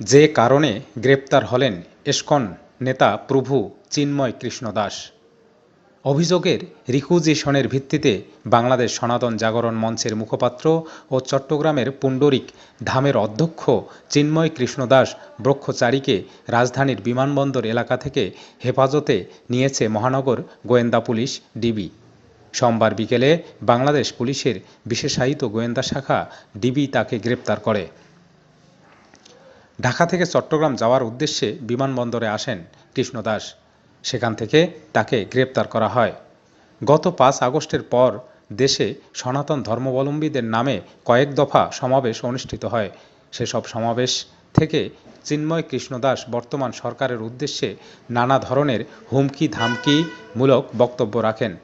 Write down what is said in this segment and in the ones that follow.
যে কারণে গ্রেপ্তার হলেন এসকন নেতা প্রভু চিন্ময় কৃষ্ণ দাস। অভিযোগের রিকুজিশনের ভিত্তিতে বাংলাদেশ সনাতন জাগরণ মঞ্চের মুখপাত্র ও চট্টগ্রামের পুণ্ডরিক ধামের অধ্যক্ষ চিন্ময় কৃষ্ণ দাস ব্রহ্মচারীকে রাজধানীর বিমানবন্দর এলাকা থেকে হেফাজতে নিয়েছে মহানগর গোয়েন্দা পুলিশ ডিবি। সোমবার বিকেলে বাংলাদেশ পুলিশের বিশেষায়িত গোয়েন্দা শাখা ডিবি তাকে গ্রেপ্তার করে। ঢাকা থেকে চট্টগ্রাম যাওয়ার উদ্দেশ্যে বিমানবন্দরে আসেন কৃষ্ণ দাস। সেখান থেকে তাকে গ্রেপ্তার করা হয়। গত পাঁচ আগস্টের পর দেশে সনাতন ধর্মাবলম্বীদের নামে কয়েক দফা সমাবেশ অনুষ্ঠিত হয়। সেসব সমাবেশ থেকে চিন্ময় কৃষ্ণ দাস বর্তমান সরকারের উদ্দেশ্যে নানা ধরনের হুমকি ধামকি মূলক বক্তব্য রাখেন।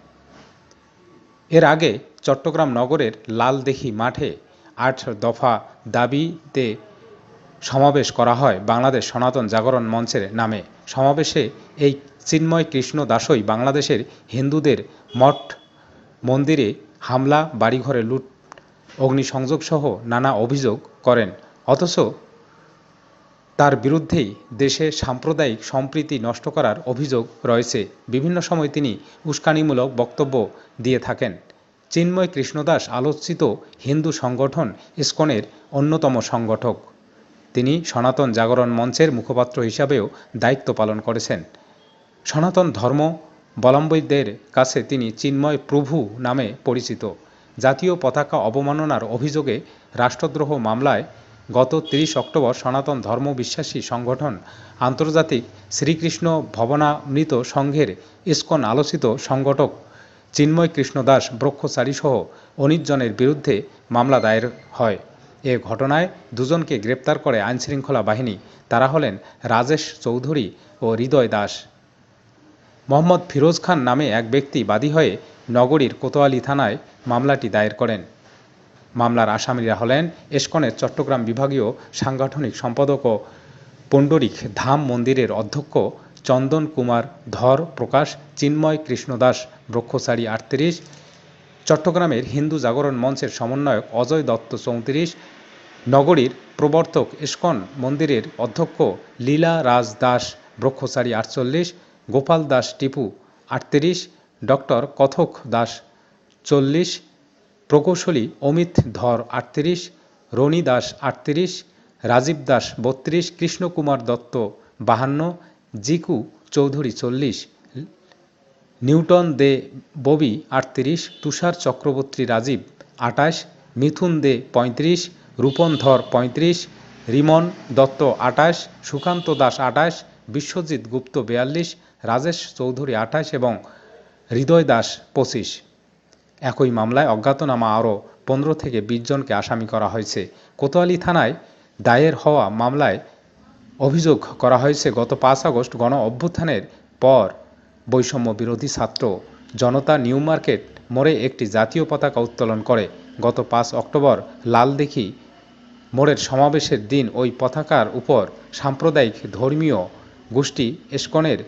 এর আগে চট্টগ্রাম নগরের লালদেহি মাঠে আট দফা দাবিতে সমাবেশ করা হয় বাংলাদেশ সনাতন জাগরণ মঞ্চের নামে। সমাবেশে এই চিন্ময় কৃষ্ণ দাসই বাংলাদেশের হিন্দুদের মঠ, মন্দিরে হামলা, বাড়িঘরে লুট, অগ্নিসংযোগসহ নানা অভিযোগ করেন। অথচ তার বিরুদ্ধেই দেশে সাম্প্রদায়িক সম্প্রীতি নষ্ট করার অভিযোগ রয়েছে। বিভিন্ন সময় তিনি উস্কানিমূলক বক্তব্য দিয়ে থাকেন। চিন্ময় কৃষ্ণদাস আলোচিত হিন্দু সংগঠন ইসকনের অন্যতম সংগঠক। তিনি সনাতন জাগরণ মঞ্চের মুখপাত্র হিসাবেও দায়িত্ব পালন করেছেন। সনাতন ধর্মাবলম্বীদের কাছে তিনি চিন্ময় প্রভু নামে পরিচিত। জাতীয় পতাকা অবমাননার অভিযোগে রাষ্ট্রদ্রোহ মামলায় গত তিরিশ অক্টোবর সনাতন ধর্মবিশ্বাসী সংগঠন আন্তর্জাতিক শ্রীকৃষ্ণ ভবনামৃত সংঘের ইস্কন আলোচিত সংগঠক চিন্ময় কৃষ্ণ দাস ব্রহ্মচারীসহ উনিশ জনের বিরুদ্ধে মামলা দায়ের হয়। এ ঘটনায় দুজনকে গ্রেপ্তার করে আইনশৃঙ্খলা বাহিনী। তারা হলেন রাজেশ চৌধুরী ও হৃদয় দাস। মোহাম্মদ ফিরোজ খান নামে এক ব্যক্তি বাদী হয়ে নগরীর কোতোয়ালি থানায় মামলাটি দায়ের করেন। মামলার আসামিরা হলেন এসকনের চট্টগ্রাম বিভাগীয় সাংগঠনিক সম্পাদক ও পণ্ডরিক ধাম মন্দিরের অধ্যক্ষ চন্দন কুমার ধর প্রকাশ, চিন্ময় কৃষ্ণদাস ব্রক্ষচারী আটত্রিশ চট্টগ্রামের হিন্দু জাগরণ মঞ্চের সমন্বয়ক অজয় দত্ত চৌত্রিশ, নগরীর প্রবর্তক ইস্কন মন্দিরের অধ্যক্ষ লীলা রাজ দাস ব্রক্ষচারী আটচল্লিশ, গোপাল দাস টিপু আটত্রিশ, ডক্টর কথক দাস চল্লিশ, প্রকৌশলী অমিত ধর আটত্রিশ, রনি দাস আটত্রিশ, রাজীব দাস বত্রিশ, কৃষ্ণকুমার দত্ত বাহান্ন, জিকু চৌধুরী চল্লিশ। নিউটন দে ববি আটত্রিশ, তুষার চক্রবর্তী রাজীব আটাশ, মিথুন দে পঁয়ত্রিশ, রূপন ধর পঁয়ত্রিশ, রিমন দত্ত আটাশ, সুকান্ত দাস আটাশ, বিশ্বজিৎ গুপ্ত বিয়াল্লিশ, রাজেশ চৌধুরী আঠাশ এবং হৃদয় দাস পঁচিশ। একই মামলায় অজ্ঞাতনামা আরও পনেরো থেকে বিশ জনকে আসামি করা হয়েছে। কোতোয়ালি থানায় দায়ের হওয়া মামলায় অভিযোগ করা হয়েছে, গত পাঁচ আগস্ট গণ অভ্যুত্থানের পর বৈষম্য বিরোধী ছাত্র জনতা নিউ মার্কেট মোড়ে একটি জাতীয় পতাকা উত্তোলন করে। গত পাঁচ অক্টোবর লালদিঘি মোড়ের সমাবেশের দিন ওই পতাকার উপর সাম্প্রদায়িক ধর্মীয় গোষ্ঠী এসকনের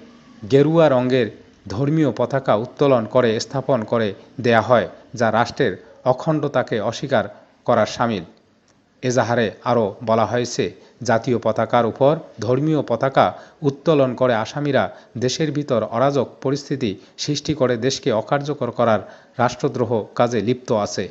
গেরুয়া রঙের ধর্মীয় পতাকা উত্তোলন করে, স্থাপন করে দেয়া হয়, যা রাষ্ট্রের অখণ্ডতাকে অস্বীকার করার সামিল। এজাহারে আরও বলা হয়েছে, জাতীয় পতাকার উপর ধর্মীয় পতাকা উত্তোলন করে আসামিরা দেশের ভিতর অরাজক পরিস্থিতি সৃষ্টি করে দেশকে অকার্যকর করার রাষ্ট্রদ্রোহ কাজে লিপ্ত আছে।